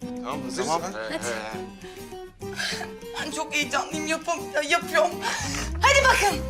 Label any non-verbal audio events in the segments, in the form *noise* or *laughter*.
Tamam hazırız. Tamam. he. Ben çok heyecanlıyım yapam ya, yapıyorum. Hadi bakın.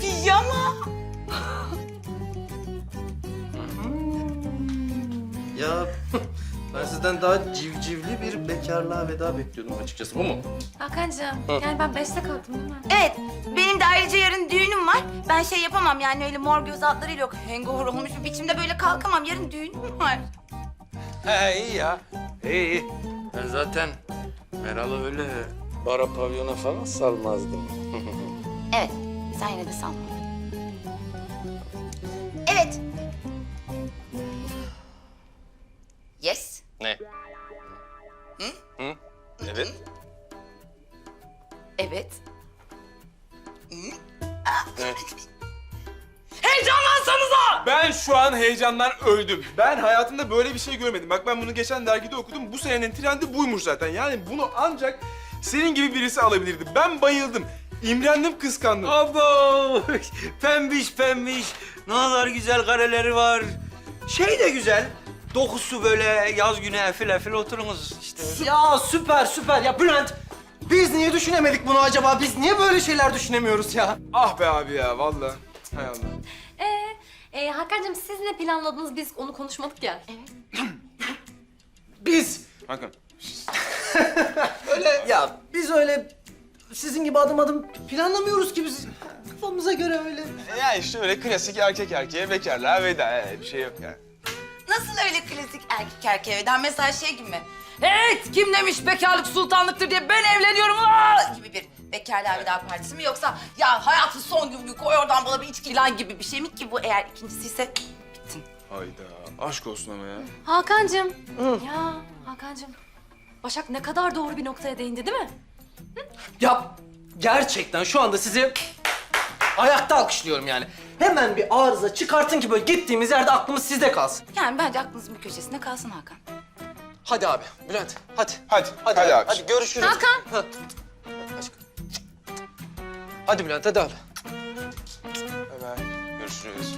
Pijama. Ya ben sizden daha civcivli bir bekarlığa veda bekliyordum açıkçası. Bu mu? Hakan'cığım yani ben beşte kalktım değil mi? Evet, benim de ayrıca yarın düğünüm var. Ben şey yapamam yani öyle mor göz altlarıyla yok. Hangover olmuş bir biçimde böyle kalkamam. Yarın düğünüm var. He iyi ya. İyi iyi. Ben zaten Meral'ı öyle bara pavyona falan salmazdım. *laughs* Evet, sen yine de sanma. Evet. Ne? Hı? Hı? Evet. Evet. Ne? Heyecanlansanıza! Ben şu an heyecandan öldüm. Ben hayatımda böyle bir şey görmedim. Bak ben bunu geçen dergide okudum. Bu senenin trendi buymuş zaten. Yani bunu ancak senin gibi birisi alabilirdi. Ben bayıldım. İmrendim, kıskandım. Abo! *laughs* Pembiş pembiş. Ne kadar güzel kareleri var. Şey de güzel. Dokusu böyle yaz günü efil efil oturunuz işte. Ya süper süper. Ya Bülent biz niye düşünemedik bunu acaba? Biz niye böyle şeyler düşünemiyoruz ya? Ah be abi ya vallahi. Hay Allah. Ee, e, Hakan'cığım siz ne planladınız? Biz onu konuşmadık ya. *clears throat* Biz Hakan. *laughs* öyle ya biz öyle sizin gibi adım adım planlamıyoruz ki biz kafamıza göre öyle. Ya işte öyle klasik erkek erkeğe bekarlığa veda. Ee, bir şey yok yani. Nasıl öyle klasik erkek erkeğe veda? Mesela şey gibi mi? Evet, kim demiş bekarlık sultanlıktır diye ben evleniyorum aa! gibi bir bekarlığa veda partisi mi? Yoksa ya hayatın son günü koy oradan bana bir içki falan gibi bir şey mi ki bu? Eğer ikincisi ise bittin. Hayda. Aşk olsun ama ya. Hakan'cığım. Ya Hakan'cığım. Başak ne kadar doğru bir noktaya değindi değil mi? Ya gerçekten şu anda sizi ayakta alkışlıyorum yani. Hemen bir arıza çıkartın ki böyle gittiğimiz yerde aklımız sizde kalsın. Yani bence aklınızın bir köşesinde kalsın Hakan. Hadi abi Bülent hadi. Hadi, hadi, abi. Hadi görüşürüz. Hakan. Ha. Aşkım. Hadi Bülent hadi abi. Görüşürüz.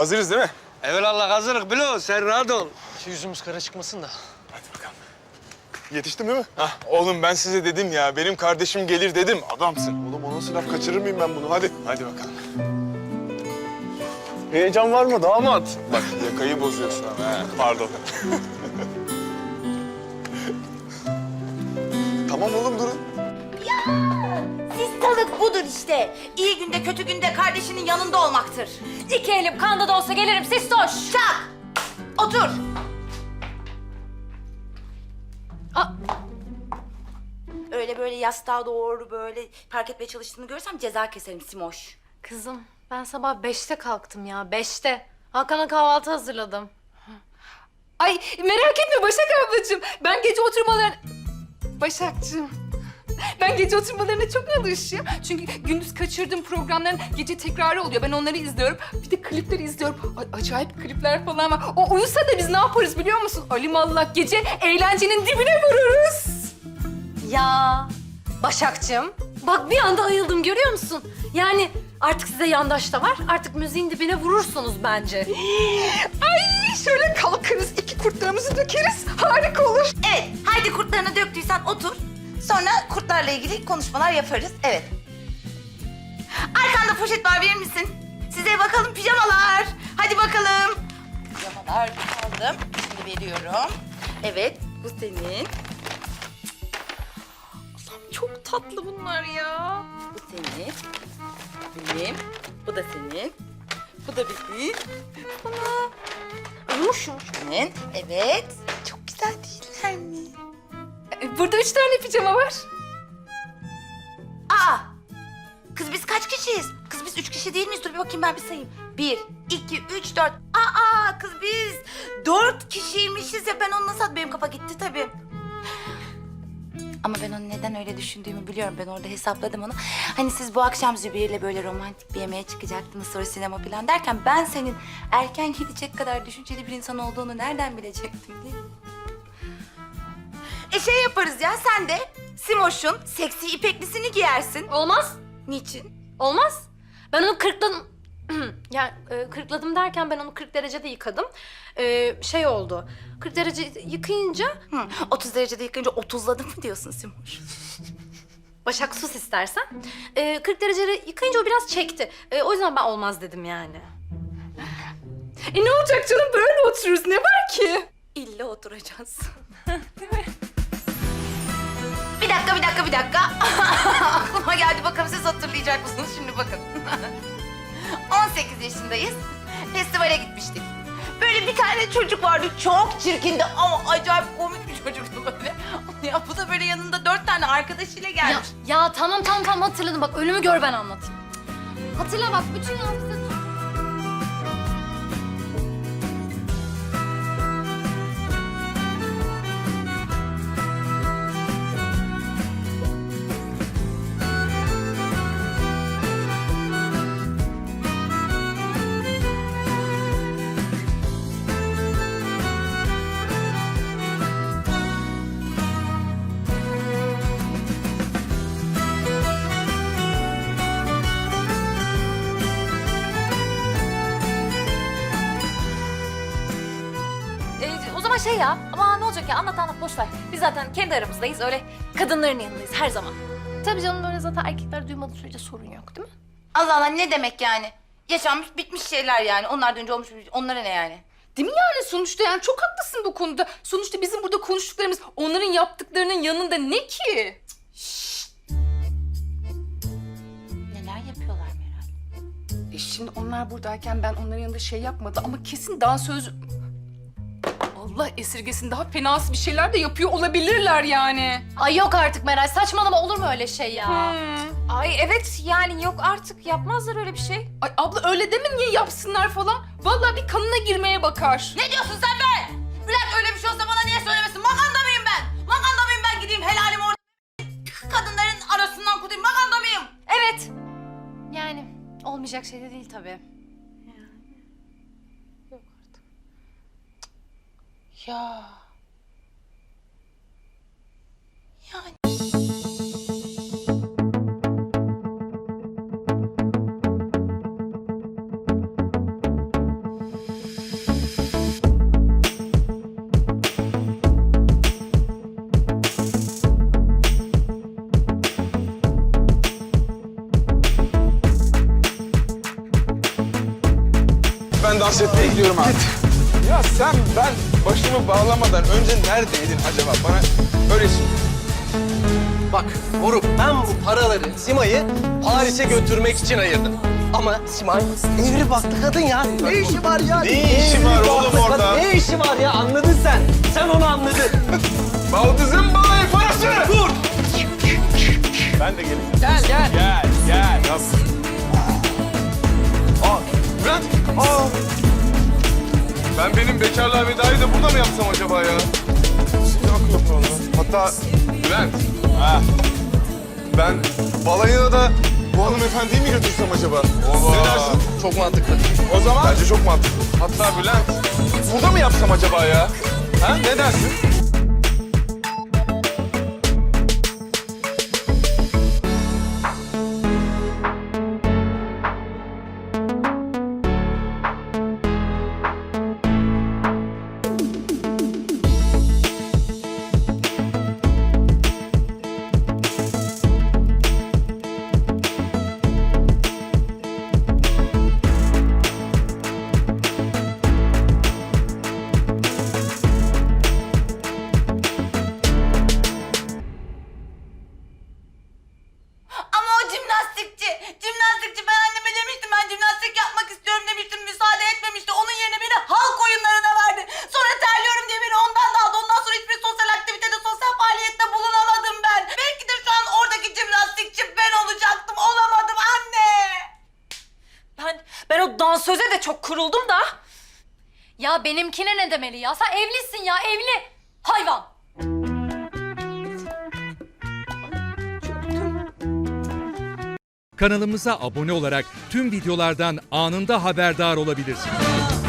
Hazırız değil mi? Evelallah hazırlık Bilo sen rahat ol. Şu yüzümüz kara çıkmasın da. Hadi bakalım. Yetiştin değil mi? Hah, oğlum ben size dedim ya, benim kardeşim gelir dedim. Adamsın. Oğlum o nasıl laf kaçırır mıyım ben bunu? Hadi. Hadi bakalım. Heyecan var mı damat? Bak yakayı bozuyorsun ama ha. Pardon. *laughs* tamam oğlum budur işte. İyi günde kötü günde kardeşinin yanında olmaktır. İki elim kanda da olsa gelirim sistoş. Çak! Otur. Aa. Öyle böyle yastığa doğru böyle park etmeye çalıştığını görsem ceza keserim Simoş. Kızım ben sabah beşte kalktım ya beşte. Hakan'a kahvaltı hazırladım. Ay merak etme Başak ablacığım. Ben gece oturmalarına... Başakcığım. Ben gece oturmalarına çok alışığım. Çünkü gündüz kaçırdığım programların gece tekrarı oluyor. Ben onları izliyorum. Bir de klipleri izliyorum. Ay, acayip klipler falan var. O uyusa da biz ne yaparız biliyor musun? Alimallah gece eğlencenin dibine vururuz. Ya Başakçım bak bir anda ayıldım görüyor musun? Yani artık size yandaş da var. Artık müziğin dibine vurursunuz bence. *gasps* Ay şöyle kalkarız, iki kurtlarımızı dökeriz. Harika olur. Evet, haydi kurtlarını döktüysen otur. Sonra kurtlarla ilgili konuşmalar yaparız. Evet. Arkanda poşet var verir misin? Size bakalım pijamalar. Hadi bakalım. Pijamalar aldım. Şimdi veriyorum. Evet, bu senin. Çok tatlı bunlar ya. Bu senin. Benim. Bu da senin. Bu da benim. Bana. Uyumuşum. Senin. Evet. Çok güzel? Ee, Burada üç tane pijama var. Aa! Kız biz kaç kişiyiz? Kız biz üç kişi değil miyiz? Dur bir bakayım ben bir sayayım. Bir, iki, üç, dört. Aa! Kız biz dört kişiymişiz ya ben onu nasıl... Benim kafa gitti tabii. Ama ben onu neden öyle düşündüğümü biliyorum. Ben orada hesapladım onu. Hani siz bu akşam Zübeyir'le böyle romantik bir yemeğe çıkacaktınız sonra sinema falan derken... ...ben senin erken gidecek kadar düşünceli bir insan olduğunu nereden bilecektim değil mi? Şey yaparız ya sen de Simoş'un seksi ipeklisini giyersin. Olmaz. Niçin? Olmaz. Ben onu kırkladım. *clears throat* yani e, kırkladım derken ben onu 40 derecede yıkadım. E, şey oldu. 40 derece yıkayınca Hı, 30 derecede yıkayınca 30'ladın mı diyorsun Simoş? *laughs* Başak sus istersen. E, 40 derecede yıkayınca o biraz çekti. E, o yüzden ben olmaz dedim yani. E ne olacak canım böyle otururuz ne var ki? İlla oturacağız. *laughs* bir dakika, bir dakika, bir dakika. *laughs* Aklıma geldi. Bakalım siz hatırlayacak mısınız? Şimdi bakın. *laughs* 18 yaşındayız. Festivale gitmiştik. Böyle bir tane çocuk vardı. Çok çirkindi ama acayip komik bir çocuktu *laughs* böyle. Ya bu da böyle yanında dört tane arkadaşıyla Ya, gelmiş. ya tamam tamam tamam hatırladım. Bak ölümü gör ben anlatayım. Hatırla bak bütün yaz şey ya, ama ne olacak ya anlat anlat boş ver. Biz zaten kendi aramızdayız öyle kadınların yanındayız her zaman. Tabii canım böyle zaten erkekler duymadığı sürece sorun yok değil mi? Allah Allah ne demek yani? Yaşanmış bitmiş şeyler yani. Onlardan önce olmuş onlara ne yani? Değil mi yani sonuçta yani çok haklısın bu konuda. Sonuçta bizim burada konuştuklarımız onların yaptıklarının yanında ne ki? Neler yapıyorlar Meral? E şimdi onlar buradayken ben onların yanında şey yapmadı ama kesin dansöz... Allah esirgesin daha fenası bir şeyler de yapıyor olabilirler yani. Ay yok artık Meral saçmalama olur mu öyle şey ya? Hmm. Ay evet yani yok artık yapmazlar öyle bir şey. Ay abla öyle deme niye yapsınlar falan. Vallahi bir kanına girmeye bakar. Ne diyorsun sen be? Bülent öyle bir şey olsa bana niye söylemesin? Maganda mıyım ben? Maganda mıyım ben gideyim helalimi orada kadınların arasından kutayım. Maganda mıyım? Evet. Yani olmayacak şey de değil tabii. Ya. Yani. Ben dans etmeye gidiyorum abi. Ya sen ben başımı bağlamadan önce neredeydin acaba? Bana öyle söyle. Bak Moruk ben bu paraları Sima'yı Paris'e götürmek için ayırdım. Ama Simay evri baktı kadın ya. Ne işi var ya? Ne işi var oğlum baktı orada? kadın. Ne işi var ya anladın sen. Sen onu anladın. *laughs* Baldızın balayı parası! Dur! Ben de geleyim. Gel, gel. Gel, gel. Yap. Aa, Bülent! Aa! Ben benim bekarlığa vedayı da burada mı yapsam acaba ya? Yok yok. Hatta Bülent. Ha. Ben balayına da bu hanımefendiyi mi götürsem acaba? Ne dersin? Çok mantıklı. O zaman... Bence çok mantıklı. Hatta Bülent, burada mı yapsam acaba ya? Ha? Ne dersin? çok kuruldum da. Ya benimkine ne demeli ya? Sen evlisin ya evli. Hayvan. Kanalımıza abone olarak tüm videolardan anında haberdar olabilirsiniz.